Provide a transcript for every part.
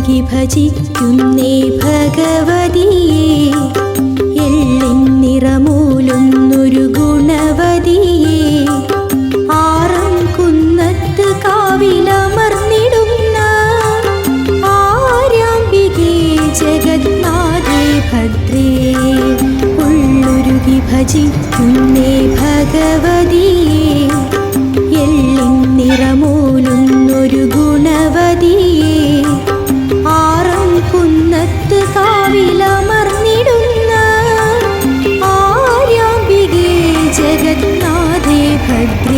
ഉള്ളുരുകി ഭജിക്കുന്നേ ഭഗവതിയെ. എള്ളിൻ നിറമൂലുന്നൊരു ഗുണവതിയെ. ആറം കുന്നത്ത് കാവിലമർന്നിടുന്ന ആരാംബികേ ജഗന്നാഥേ ഭദ്രേ. ഉള്ളുരുകി ഭജിക്കുന്നേ ഭഗവതിയെ. എള്ളിൻ നിറമൂലുന്നൊരു ജഗന്നാഥേ ഭദ്രേ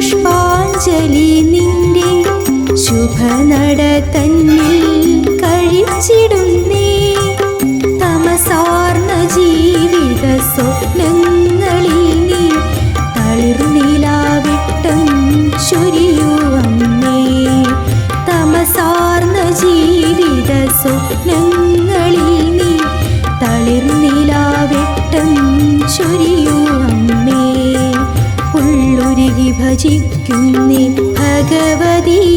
സ്വയംവരമന്ത്രപുഷ്പാഞ്ജലി നിന്റെ ശുഭനട തന്നിൽ കഴിച്ചിടുന്നേ. തമസാർന്ന ഭജിക്കുന്നേ ഭഗവതിയെ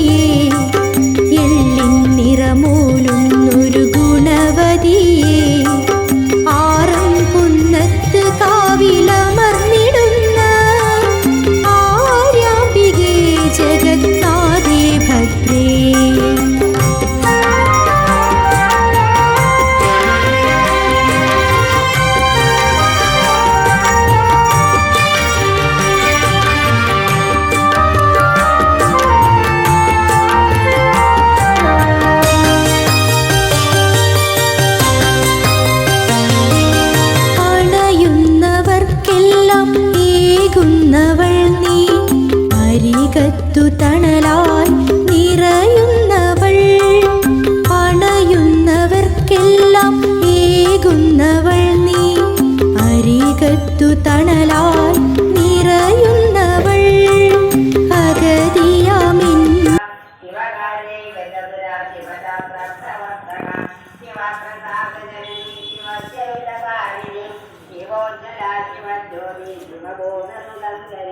കഴുത്തു തണലായി നിറയുന്നവൾ പണയുന്നവർക്കെല്ലാം ഏകുന്നവൾ നീ. അരികത്തു തണലായി നിറയുന്നവൾ അഗതിയാമിൻ. ശിവോജ്ജലാശിവജ്യോതി ശിവബോധസുഗന്ധ